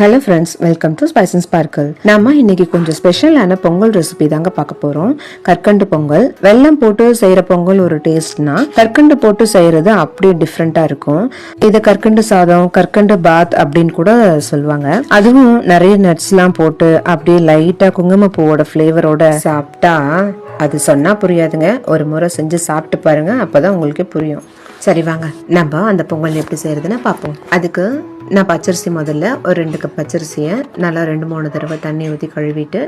Hello friends welcome to spice and sparkle நம்ம இன்னைக்கு கொஞ்சம் ஸ்பெஷலான பொங்கல் ரெசிபி தாங்க பார்க்க போறோம். கற்கண்டு பொங்கல். வெள்ளம் போட்டு செய்யற பொங்கல் ஒரு டேஸ்ட்னா கற்கண்டு போட்டு செய்யறது அப்படியே டிஃப்ரெண்டா இருக்கும். இது கற்கண்டு சாதம் கற்கண்டு பாத் அப்படின்னு கூட சொல்லுவாங்க. அதுவும் நிறைய நட்ஸ்லாம் போட்டு அப்படியே லைட்டா குங்குமப்பூவோட ஃப்ளேவரோட சாப்பிட்டா அது சொன்னா புரியாதுங்க. ஒரு முறை செஞ்சு சாப்பிட்டு பாருங்க அப்பதான் உங்களுக்கே புரியும். சரி வாங்க. நம்ம அந்த பொங்கல் எப்படி செய்யறதுன்னு பார்ப்போம். அதுக்கு நான் பச்சரிசி முதல்ல ஒரு ரெண்டு கப் பச்சரிசியை நல்லா ரெண்டு மூணு தடவை தண்ணி ஊற்றி கழுவிட்டு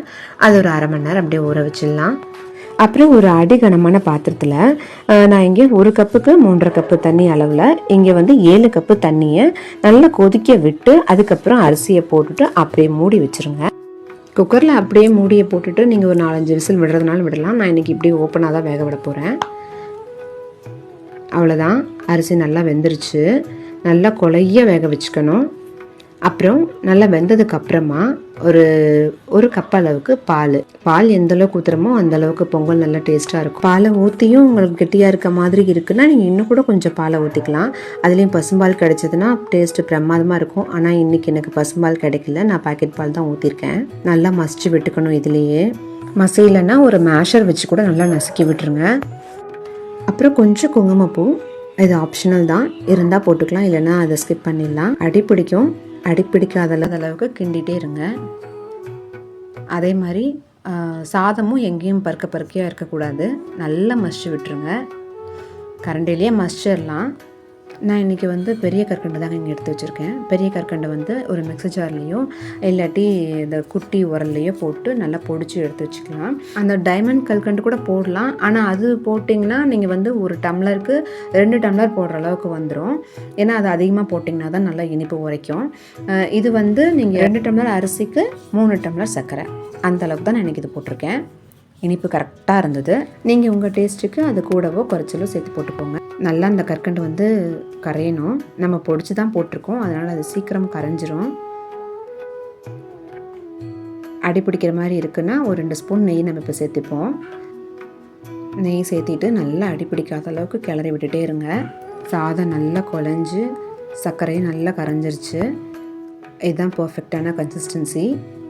அது ஒரு அரை மணி நேரம் அப்படியே ஊற வச்சிடலாம். அப்புறம் ஒரு அடிகனமான பாத்திரத்தில் நான் இங்கே ஒரு கப்புக்கு மூன்றரை கப்பு தண்ணி அளவில் இங்கே வந்து ஏழு கப்பு தண்ணியை நல்லா கொதிக்க விட்டு அதுக்கப்புறம் அரிசியை போட்டுட்டு அப்படியே மூடி வச்சிருங்க. குக்கரில் அப்படியே மூடியை போட்டுட்டு நீங்கள் ஒரு நாலஞ்சு விசில் விடுறதுனால விடலாம். நான் இன்றைக்கி இப்படி ஓப்பனாக தான் வேக விட போகிறேன் அவ்வளோதான் அரிசி நல்லா வெந்துருச்சு. நல்லா கொலைய வேக வச்சுக்கணும். அப்புறம் நல்லா வெந்ததுக்கு அப்புறமா ஒரு ஒரு கப் அளவுக்கு பால். பால் எந்த அளவுக்கு ஊற்றுறமோ அந்த அளவுக்கு பொங்கல் நல்லா டேஸ்ட்டாக இருக்கும். பாலை ஊற்றியும் உங்களுக்கு கெட்டியாக இருக்க மாதிரி இருக்குன்னா நீங்கள் இன்னும் கூட கொஞ்சம் பாலை ஊற்றிக்கலாம் அதுலேயும் பசும்பால் கிடைச்சதுன்னா டேஸ்ட்டு பிரமாதமாக இருக்கும். ஆனால் இன்றைக்கி எனக்கு பசும்பால் கிடைக்கல. நான் பாக்கெட் பால் தான் ஊற்றிருக்கேன் நல்லா மசிச்சு விட்டுக்கணும் இதுலேயே. மசியலைன்னா ஒரு மேஷர் வச்சு கூட நல்லா நசுக்கி விட்டுருங்க. அப்புறம் கொஞ்சம் குங்குமப்பூ இது ஆப்ஷனல் தான். இருந்தால் போட்டுக்கலாம் இல்லைன்னா அதை ஸ்கிப் பண்ணிடலாம். அடி பிடிக்கும். அடி பிடிக்காத அளவுக்கு கிண்டிகிட்டே இருங்க. அதே மாதிரி சாதமும் எங்கேயும் பருக்க பருக்கையாக இருக்கக்கூடாது. நல்லா மசிச்சு விட்டுருங்க. கரண்டிலேயே மசிச்சிடலாம். நான் இன்றைக்கி வந்து பெரிய கற்கண்டு தாங்க இங்கே எடுத்து வச்சுருக்கேன். பெரிய கற்கண்டை வந்து ஒரு மிக்ஸி ஜார்லேயோ இல்லாட்டி இந்த குட்டி உரல்லையோ போட்டு நல்லா பொடிச்சு எடுத்து வச்சுக்கலாம். அந்த டைமண்ட் கற்கண்டு கூட போடலாம். ஆனால் அது போட்டிங்கன்னா நீங்கள் வந்து ஒரு டம்ளருக்கு ரெண்டு டம்ளர் போடுற அளவுக்கு வந்துடும் ஏன்னா அது அதிகமாக போட்டிங்கன்னா தான் நல்லா இனிப்பு உரைக்கும். இது வந்து நீங்கள் ரெண்டு டம்ளர் அரிசிக்கு மூணு டம்ளர் சர்க்கரை. அந்த அளவுக்கு தான் நான் இன்றைக்கி இது போட்டிருக்கேன். இனிப்பு கரெக்டாக இருந்தது. நீங்கள் உங்கள் டேஸ்ட்டுக்கு அது கூடவோ குறைச்சலோ சேர்த்து போட்டுக்கோங்க. நல்லா அந்த கற்கண்டு வந்து கரையணும். நம்ம பொடிச்சு தான் போட்டிருக்கோம். அதனால் அது சீக்கிரம் கரைஞ்சிரும். அடி பிடிக்கிற மாதிரி இருக்குன்னா ஒரு ரெண்டு ஸ்பூன் நெய் நம்ம இப்போ சேர்த்துப்போம். நெய் சேர்த்திட்டு நல்லா அடி பிடிக்காத அளவுக்கு கிளறி விட்டுட்டே இருங்க. சாதம் நல்லா குழஞ்சி சர்க்கரையும் நல்லா கரைஞ்சிருச்சு. இதுதான் பர்ஃபெக்டான கன்சிஸ்டன்சி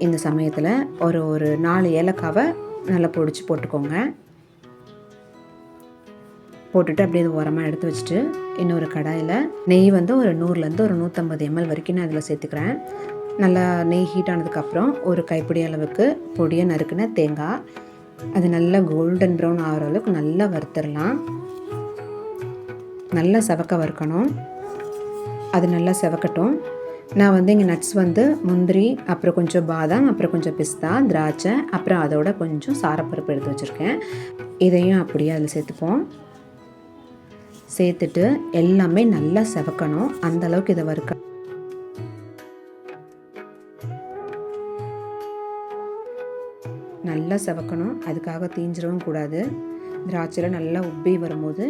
இந்த சமயத்தில் ஒரு ஒரு நாலு ஏலக்காவை நல்லா பொடிச்சு போட்டுக்கோங்க. போட்டுட்டு அப்படியே அது உரமாக எடுத்து வச்சுட்டு இன்னொரு கடாயில் நெய் வந்து ஒரு நூறுலேருந்து ஒரு நூற்றம்பது எம்எல் வரைக்கும் நான் அதில் சேர்த்துக்கிறேன். நல்லா நெய் ஹீட் ஆனதுக்கப்புறம் ஒரு கைப்பிடி அளவுக்கு பொடியை நறுக்குன தேங்காய். அது நல்லா கோல்டன் ப்ரௌன் ஆகிற அளவுக்கு நல்லா வறுத்துடலாம். நல்லா செவக்க வறுக்கணும். அது நல்லா செவக்கட்டும். நான் வந்து இங்கே நட்ஸ் வந்து முந்திரி அப்புறம் கொஞ்சம் பாதாம் அப்புறம் கொஞ்சம் பிஸ்தா திராட்சை அப்புறம் அதோட கொஞ்சம் சாரப்பருப்பு எடுத்து வச்சுருக்கேன். இதையும் அப்படியே அதில் சேர்த்துப்போம். சேர்த்துட்டு எல்லாமே நல்லா செவக்கணும். அந்தளவுக்கு இதை வறுக்க நல்லா செவக்கணும். அதுக்காக தீஞ்சிடவும் கூடாது. திராட்சையில் நல்லா உப்பி வரும்போது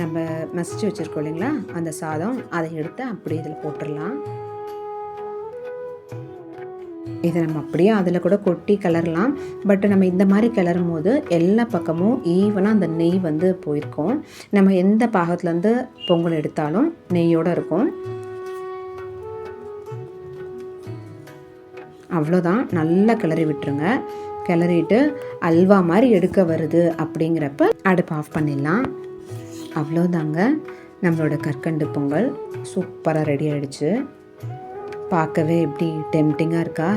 நம்ம மசிச்சு வச்சுருக்கோம் இல்லைங்களா? அந்த சாதம் அதை எடுத்து அப்படியே இதில் போட்டுடலாம். இதை நம்ம அப்படியே அதில் கூட கொட்டி கிளறலாம். பட் நம்ம இந்த மாதிரி கிளறும் போது எல்லா பக்கமும் ஈவனாக அந்த நெய் வந்து போயிருக்கும். நம்ம எந்த பாகத்துலேருந்து பொங்கல் எடுத்தாலும் நெய்யோடு இருக்கும். அவ்வளோதான் நல்லா கிளறி விட்டுருங்க. கிளறிட்டு அல்வா மாதிரி எடுக்க வருது அப்படிங்கிறப்ப அடுப்பு ஆஃப் பண்ணிடலாம். அவ்வளோதாங்க நம்மளோட கற்கண்டு பொங்கல் சூப்பராக ரெடி ஆகிடுச்சு பார்க்கவே எப்படி டெம்டிங்காக இருக்கா?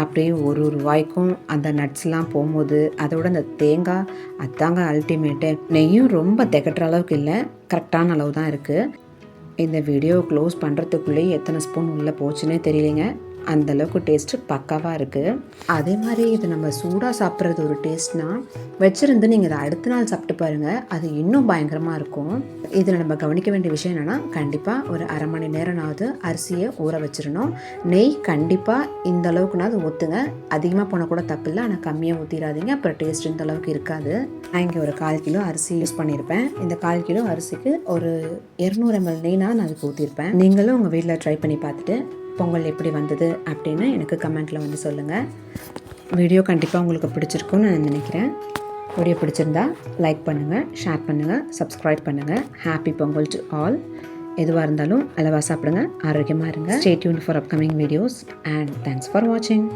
அப்படியே ஒரு ஒரு வாய்க்கும் அந்த நட்ஸ்லாம் போகும்போது அதோட அந்த தேங்காய் அதாங்க அல்டிமேட்டு நெய்யும் ரொம்ப திகட்டுற அளவுக்கு இல்லை கரெக்டான அளவு தான் இருக்குது இந்த வீடியோ க்ளோஸ் பண்ணுறதுக்குள்ளேயே எத்தனை ஸ்பூன் உள்ளே போச்சுன்னே தெரியலைங்க. அந்த அளவுக்கு டேஸ்ட்டு பக்காவாக இருக்குது அதே மாதிரி இது நம்ம சூடாக சாப்பிட்றது ஒரு டேஸ்ட்னா வச்சுருந்து நீங்கள் இதை அடுத்த நாள் சாப்பிட்டு பாருங்கள் அது இன்னும் பயங்கரமாக இருக்கும். இதில் நம்ம கவனிக்க வேண்டிய விஷயம் என்னென்னா கண்டிப்பாக ஒரு அரை மணி நேரம்னாவது அரிசியை ஊற வச்சிடணும் நெய் கண்டிப்பாக இந்த அளவுக்குனாவது ஊற்றுங்க அதிகமாக போனால் கூட தப்பில்லை ஆனால் கம்மியாக ஊற்றிடாதீங்க அப்புறம் டேஸ்ட் இந்த அளவுக்கு இருக்காது. நான் இங்கே ஒரு கால் கிலோ அரிசி யூஸ் பண்ணியிருப்பேன் இந்த கால் கிலோ அரிசிக்கு ஒரு இரநூறு எம்எல் நெய்னா நான் அதுக்கு ஊற்றிருப்பேன் நீங்களும் உங்கள் வீட்டில் ட்ரை பண்ணி பார்த்துட்டு பொங்கல் எப்படி வந்தது அப்படின்னு எனக்கு கமெண்ட்டில் வந்து சொல்லுங்கள் வீடியோ கண்டிப்பாக உங்களுக்கு பிடிச்சிருக்கும்னு நான் நினைக்கிறேன். வீடியோ பிடிச்சிருந்தா லைக் பண்ணுங்கள் ஷேர் பண்ணுங்கள் சப்ஸ்கிரைப் பண்ணுங்கள் ஹாப்பி பொங்கல் டு ஆல் எதுவாக இருந்தாலும் அளவாக சாப்பிடுங்க ஆரோக்கியமாக இருங்க. Stay tune for upcoming videos and thanks for வாட்சிங்